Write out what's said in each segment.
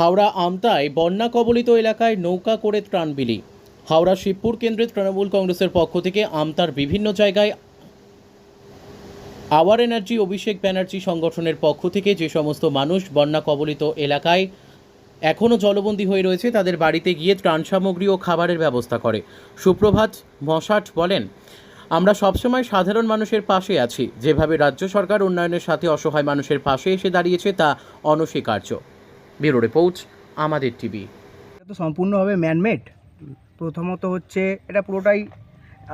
হাওড়া আমতায় বন্যা কবলিত এলাকায় নৌকা করে ত্রাণ বিলি। হাওড়া শিবপুর কেন্দ্রে তৃণমূল কংগ্রেসের পক্ষ থেকে আমতার বিভিন্ন জায়গায় আওয়ার এনার্জি, অভিষেক ব্যানার্জি সংগঠনের পক্ষ থেকে যে সমস্ত মানুষ বন্যা কবলিত এলাকায় এখনও জলবন্দী হয়ে রয়েছে, তাদের বাড়িতে গিয়ে ত্রাণ সামগ্রী ও খাবারের ব্যবস্থা করে। সুপ্রভাত মশাট বলেন, আমরা সবসময় সাধারণ মানুষের পাশে আছি। যেভাবে রাজ্য সরকার উন্নয়নের সাথে অসহায় মানুষের পাশে এসে দাঁড়িয়েছে, তা অনস্বীকার্য। ব্যুরো রিপোর্ট, আমাদের টিভি। এটা তো সম্পূর্ণভাবে ম্যানমেড প্রথমত হচ্ছে, এটা পুরোটাই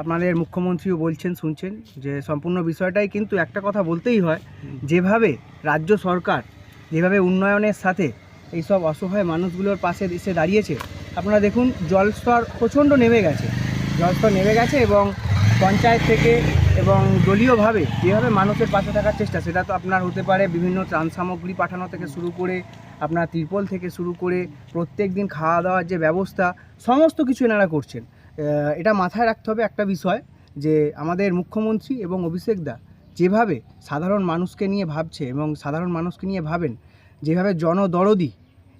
আপনাদের মুখ্যমন্ত্রীও বলছেন, শুনছেন, যে সম্পূর্ণ বিষয়টাই কিন্তু একটা কথা বলতেই হয়, যেভাবে রাজ্য সরকার, যেভাবে উন্নয়নের সাথে এই সব অসহায় মানুষগুলোর পাশে এসে দাঁড়িয়েছে, আপনারা দেখুন, জলস্তর প্রচণ্ড নেমে গেছে। জলস্তর নেমে গেছে এবং পঞ্চায়েত থেকে এবং দলীয়ভাবে যেভাবে মানুষের পাশে থাকার চেষ্টা সেটা তো আপনার হতে পারে বিভিন্ন ত্রাণ সামগ্রী পাঠানো থেকে শুরু করে আপনার তিরপল থেকে শুরু করে প্রত্যেক দিন খাওয়া দাওয়ার যে ব্যবস্থা সমস্ত কিছু এনারা করছেন। এটা মাথায় রাখতে হবে একটা বিষয় যে আমাদের মুখ্যমন্ত্রী এবং অভিষেক দা যেভাবে সাধারণ মানুষকে নিয়ে ভাবছে এবং সাধারণ মানুষকে নিয়ে ভাবেন যেভাবে জনদরদি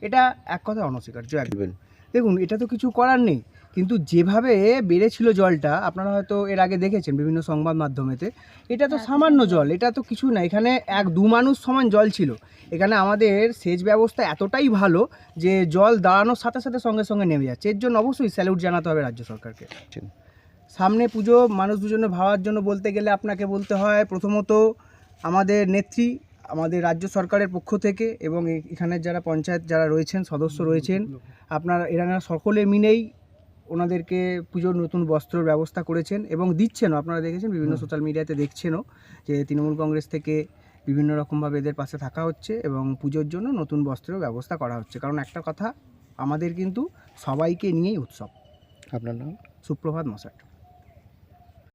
এটা এক কথায় অনস্বীকার্য একদম। দেখুন এটা তো কিছু করার নেই। কিন্তু যেভাবে বেড়েছিল জলটা আপনারা হয়তো এর আগে দেখেছেন বিভিন্ন সংবাদ মাধ্যমেতে এটা তো সামান্য জল এটা তো কিছু না এখানে এক দু মানুষ সমান জল ছিল। এখানে আমাদের সেচ ব্যবস্থা এতটাই ভালো যে জল দাঁড়ানোর সাথে সাথে সঙ্গে সঙ্গে নেমে যাচ্ছে। এর জন্য অবশ্যই স্যালুট জানাতে হবে রাজ্য সরকারকে। সামনে পুজো মানুষ দুজনে ভাবার জন্য বলতে গেলে আপনাকে বলতে হয় প্রথমত আমাদের নেত্রী আমাদের রাজ্য সরকারের পক্ষ থেকে এবং এখানের যারা পঞ্চায়েত যারা রয়েছেন সদস্য রয়েছেন আপনারা এনারা সকলে মিলেই ওনাদেরকে পুজোর নতুন বস্ত্রর ব্যবস্থা করেছেন এবং দিচ্ছেনও। আপনারা দেখেছেন বিভিন্ন সোশ্যাল মিডিয়াতে দেখছেনও যে তৃণমূল কংগ্রেস থেকে বিভিন্ন রকমভাবে এদের পাশে থাকা হচ্ছে এবং পুজোর জন্য নতুন বস্ত্রের ব্যবস্থা করা হচ্ছে। কারণ একটা কথা আমাদের কিন্তু সবাইকে নিয়েই উৎসব। আপনার নাম? সুপ্রভাত মশাট